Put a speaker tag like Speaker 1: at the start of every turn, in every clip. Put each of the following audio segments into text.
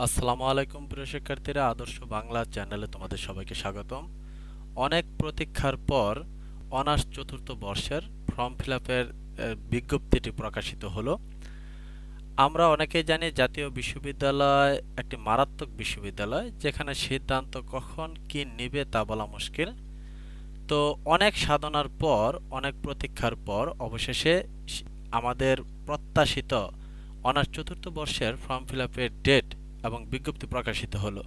Speaker 1: আসসালামু আলাইকুম প্রিয় শিক্ষার্থীরা, আদর্শ বাংলা চ্যানেলে তোমাদের সবাইকে স্বাগতম। অনেক প্রতীক্ষার পর অনার্স চতুর্থ বর্ষের ফর্ম ফিল বিজ্ঞপ্তিটি প্রকাশিত হলো। আমরা অনেকেই জানি জাতীয় বিশ্ববিদ্যালয় একটি মারাত্মক বিশ্ববিদ্যালয়, যেখানে সিদ্ধান্ত কখন কি নিবে তা বলা মুশকিল। তো অনেক সাধনার পর, অনেক প্রতীক্ষার পর অবশেষে আমাদের প্রত্যাশিত অনার্স চতুর্থ বর্ষের ফর্ম ফিল ডেট এবং বিজ্ঞপ্তি প্রকাশিত হলো।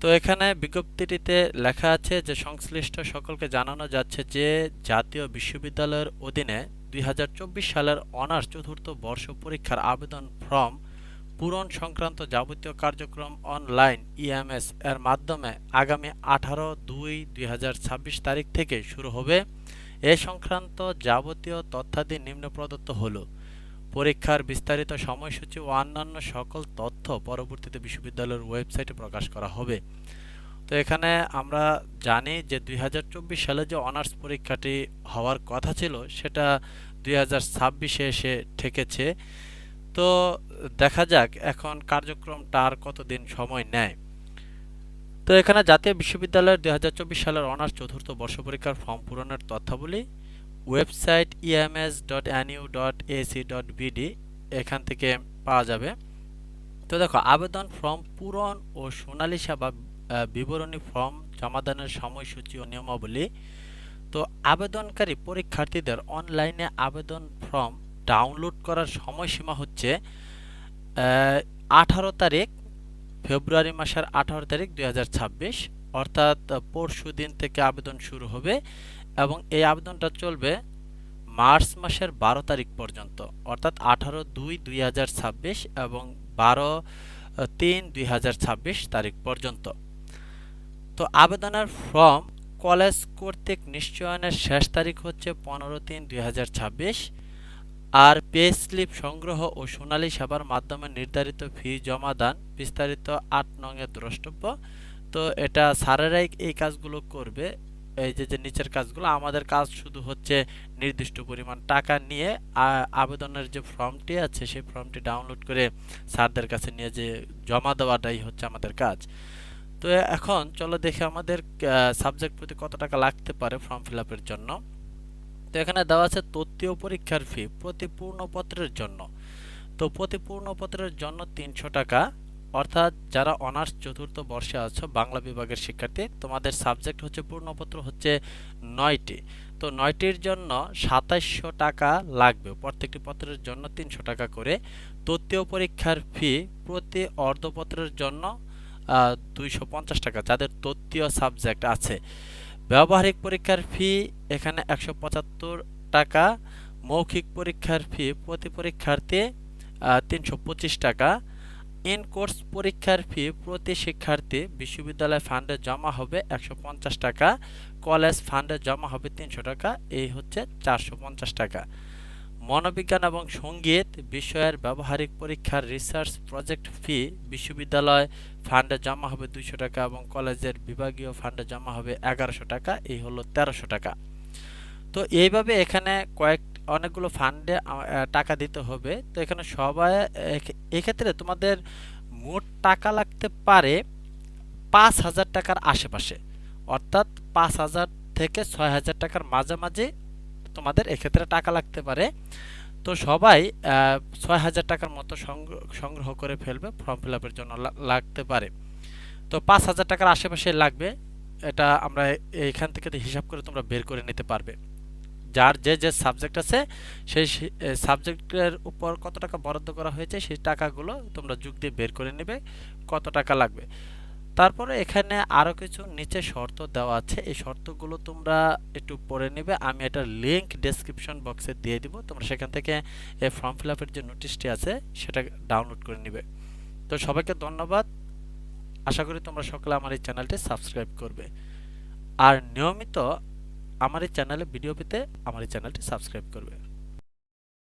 Speaker 1: তো এখানে বিজ্ঞপ্তিটিতে লেখা আছে যে সংশ্লিষ্ট সকলকে জানানো যাচ্ছে যে জাতীয় বিশ্ববিদ্যালয়ের অধীনে দুই হাজার চব্বিশ সালের অনার্স চতুর্থ বর্ষ পরীক্ষার আবেদন ফর্ম পূরণ সংক্রান্ত যাবতীয় কার্যক্রম অনলাইন ইএমএস এর মাধ্যমে আগামী আঠারো দুই দুই তারিখ থেকে শুরু হবে। এ সংক্রান্ত যাবতীয় তথ্যাদি নিম্ন প্রদত্ত হলো। পরীক্ষার বিস্তারিত সময়সূচি ও অন্যান্য সকল তথ্য পরবর্তীতে বিশ্ববিদ্যালয়ের ওয়েবসাইটে প্রকাশ করা হবে। তো এখানে আমরা জানি যে দুই হাজার চব্বিশ সালে যে অনার্স পরীক্ষাটি হওয়ার কথা ছিল, সেটা দুই ছাব্বিশে এসে ঠেকেছে। তো দেখা যাক এখন কার্যক্রমটা আর কতদিন সময় নেয়। তো এখানে জাতীয় বিশ্ববিদ্যালয়ের দুই হাজার চব্বিশ সালের অনার্স চতুর্থ বর্ষ পরীক্ষার ফর্ম পূরণের তথ্যাবলী website EMS dot NU dot AC dot BD এখান থেকে পাওয়া যাবে। তো দেখো, আবেদন ফর্ম পূরণ ও সোনালী সেবা বিবরণী ফর্ম জমাদানের সময়সূচি ও নিয়মাবলী। তো আবেদনকারী পরীক্ষার্থীদের অনলাইনে আবেদন ফর্ম ডাউনলোড করার সময়সীমা হচ্ছে আঠারো তারিখ, ফেব্রুয়ারি মাসের আঠারো তারিখ দু হাজার ছাব্বিশ। অর্থাৎ পরশু দিন থেকে আবেদন শুরু হবে। এবং এই আবেদনটা চলবে মার্চ মাসের বারো তারিখ পর্যন্ত, অর্থাৎ আঠারো দুই দুই হাজার ছাব্বিশ এবং বারো তিন দুই হাজার ছাব্বিশ তারিখ পর্যন্ত। তো আবেদনের ফর্ম কলেজ কর্তৃক নিশ্চয়নের শেষ তারিখ হচ্ছে পনেরো তিন দুই হাজার ছাব্বিশ আর পে স্লিপ সংগ্রহ ও সোনালী সেবার মাধ্যমে নির্ধারিত ফি জমা দান বিস্তারিত আট নংয়ে দ্রষ্টব্য। তো এটা স্যারেরাই এই কাজগুলো করবে। এই যে যে নিচের কাজগুলো, আমাদের কাজ শুধু হচ্ছে নির্দিষ্ট পরিমাণ টাকা নিয়ে আবেদনের যে ফর্মটি আছে, সেই ফর্মটি ডাউনলোড করে স্যারদের কাছে নিয়ে যে জমা দেওয়াটাই হচ্ছে আমাদের কাজ। তো এখন চলো দেখে আমাদের সাবজেক্ট প্রতি কত টাকা লাগতে পারে ফর্ম ফিল আপের জন্য। তো এখানে দেওয়া আছে তত্ত্বীয় পরীক্ষার ফি প্রতি পূর্ণপত্রের জন্য। তো প্রতি পূর্ণপত্রের জন্য তিনশো টাকা। অর্থাৎ যারা অনার্স চতুর্থ বর্ষে আছো, বাংলা বিভাগের শিক্ষার্থী, তোমাদের সাবজেক্ট হচ্ছে পূর্ণপত্র হচ্ছে নয়টি। তো নয়টির জন্য সাতাইশশো টাকা লাগবে। প্রত্যেকটি পত্রের জন্য তিনশো টাকা করে। তত্ত্বীয় পরীক্ষার ফি প্রতি অর্ধপত্রের জন্য দুইশো পঞ্চাশ টাকা, যাদের তত্ত্বীয় সাবজেক্ট আছে। ব্যবহারিক পরীক্ষার ফি এখানে একশো পঁচাত্তর টাকা, মৌখিক পরীক্ষার ফি প্রতি পরীক্ষার্থী তিনশো পঁচিশ টাকা ইন কোর্স পরীক্ষার ফি প্রতি শিক্ষার্থী বিশ্ববিদ্যালয় ফান্ডে জমা হবে একশো পঞ্চাশ টাকা, কলেজ ফান্ডে জমা হবে তিনশো টাকা, এই হচ্ছে চারশো পঞ্চাশ টাকা। মনোবিজ্ঞান এবং সংগীত বিষয়ের ব্যবহারিক পরীক্ষার রিসার্চ প্রজেক্ট ফি বিশ্ববিদ্যালয় ফান্ডে জমা হবে দুইশো টাকা এবং কলেজের বিভাগীয় ফান্ডে জমা হবে এগারোশো টাকা, এই হলো তেরোশো টাকা। তো এইভাবে এখানে কয়েক অনেকগুলো ফান্ডে টাকা দিতে হবে। তো এখানে সবাই এক্ষেত্রে তোমাদের মোট টাকা লাগতে পারে পাঁচ হাজার টাকার আশেপাশে। অর্থাৎ পাঁচ হাজার থেকে ছয় হাজার টাকার মাঝামাঝি তোমাদের এক্ষেত্রে টাকা লাগতে পারে। তো সবাই ছয় হাজার টাকার মতো সংগ্রহ করে ফেলবে ফর্ম ফিল আপের জন্য লাগতে পারে। তো পাঁচ হাজার টাকার আশেপাশে লাগবে। এটা আমরা এইখান থেকে হিসাব করে তোমরা বের করে নিতে পারবে। যার যে যে সাবজেক্ট আছে, সেই সাবজেক্টের উপর কত টাকা বরাদ্দ করা হয়েছে, সেই টাকাগুলো তোমরা যুগ দিয়ে বের করে নেবে, কত টাকা লাগবে। তারপরে এখানে আরও কিছু নিচে শর্ত দেওয়া আছে, এই শর্তগুলো তোমরা একটু পড়ে নেবে। আমি এটা লিঙ্ক ডেসক্রিপশন বক্সে দিয়ে দিব, তোমরা সেখান থেকে এই ফর্ম ফিল আপের যে নোটিশটি আছে, সেটা ডাউনলোড করে নেবে। তো সবাইকে ধন্যবাদ। আশা করি তোমরা সকলে আমার এই চ্যানেলটি সাবস্ক্রাইব করবে। আর নিয়মিত আমার এই চ্যানেলে ভিডিও পেতে আমার এই চ্যানেলটি সাবস্ক্রাইব করবে।